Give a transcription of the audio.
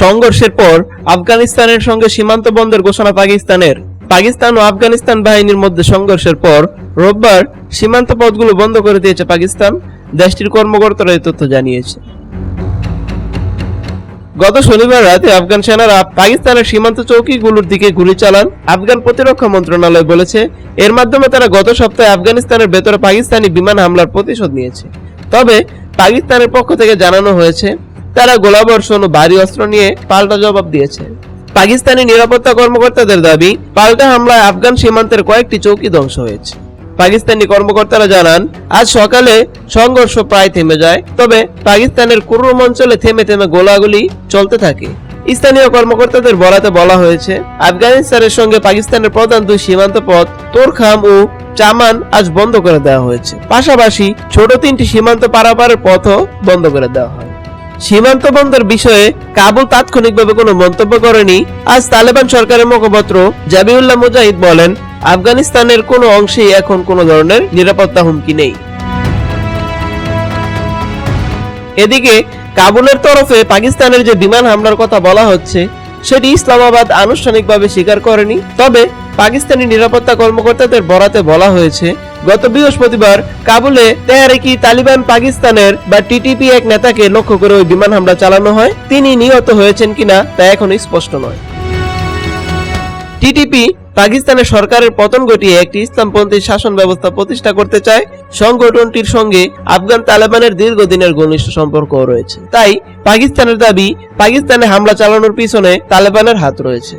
সংঘর্ষের পর আফগানিস্তানের সঙ্গে সীমান্ত বন্ধের ঘোষণা পাকিস্তানের। পাকিস্তান ও আফগানিস্তান বাহিনীর মধ্যে সংঘর্ষের পর রোববার সীমান্ত পথগুলো বন্ধ করে দিয়েছে পাকিস্তান, দেশটির কর্মকর্তারা এই তথ্য জানিয়েছে। গত শনিবার রাতে আফগান সেনারা পাকিস্তানের সীমান্ত চৌকিগুলোর দিকে গুলি চালান, আফগান প্রতিরক্ষা মন্ত্রণালয় বলেছে। এর মাধ্যমে তারা গত সপ্তাহে আফগানিস্তানের ভেতরে পাকিস্তানি বিমান হামলার প্রতিশোধ নিয়েছে। তবে পাকিস্তানের পক্ষ থেকে জানানো হয়েছে তারা গোলাবর্ষণ ও ভারী অস্ত্র নিয়ে পাল্টা জবাব দিয়েছে। পাকিস্তানি নিরাপত্তা কর্মকর্তাদের দাবি, পাল্টা হামলায় আফগান সীমান্তের কয়েকটি চৌকি ধ্বংস হয়েছে। পাকিস্তানি কর্মকর্তারা জানান, আজ সকালে সংঘর্ষ প্রায় থেমে যায়, তবে পাকিস্তানের কুরুম অঞ্চলে থেমে থেমে গোলাগুলি চলতে থাকে। স্থানীয় কর্মকর্তাদের বলাতে বলা হয়েছে, আফগানিস্তানের সঙ্গে পাকিস্তানের প্রধান দুই সীমান্ত পথ তোরখাম ও চামান আজ বন্ধ করে দেওয়া হয়েছে। পাশাপাশি ছোট তিনটি সীমান্ত পারাপারের পথও বন্ধ করে দেওয়া হয়। সীমান্ত বন্ধের বিষয়ে কাবুল তাৎক্ষণিকভাবে কোনো মন্তব্য করেনি। আজ তালেবান সরকারের মুখপাত্র জাবিউল্লাহ মুজাহিদ বলেন, আফগানিস্তানের কোনো অংশেই এখন কোনো ধরনের নিরাপত্তা হুমকি নেই। এদিকে কাবুলের তরফে পাকিস্তানের যে বিমান হামলার কথা বলা হচ্ছে, সেটি ইসলামাবাদ আনুষ্ঠানিকভাবে স্বীকার করেনি। তবে পাকিস্তানি নিরাপত্তা কর্মকর্তাদের বরাতে বলা হয়েছে গত বৃহস্পতিবার কাবুলে তেহারিকি তালিবান পাকিস্তানের বা টিটিপি এক নেতাকে লক্ষ্য করে ওই বিমান হামলা চালানো হয়। তিনি নিহত হয়েছেন কিনা তা এখনও স্পষ্ট নয়। টিটিপি পাকিস্তানের সরকারের পতন ঘটিয়ে একটি ইসলামপন্থী শাসন ব্যবস্থা প্রতিষ্ঠা করতে চায়। সংগঠনটির সঙ্গে আফগান তালেবানের দীর্ঘদিনের ঘনিষ্ঠ সম্পর্ক রয়েছে। তাই পাকিস্তানের দাবি, পাকিস্তানে হামলা চালানোর পিছনে তালেবানের হাত রয়েছে।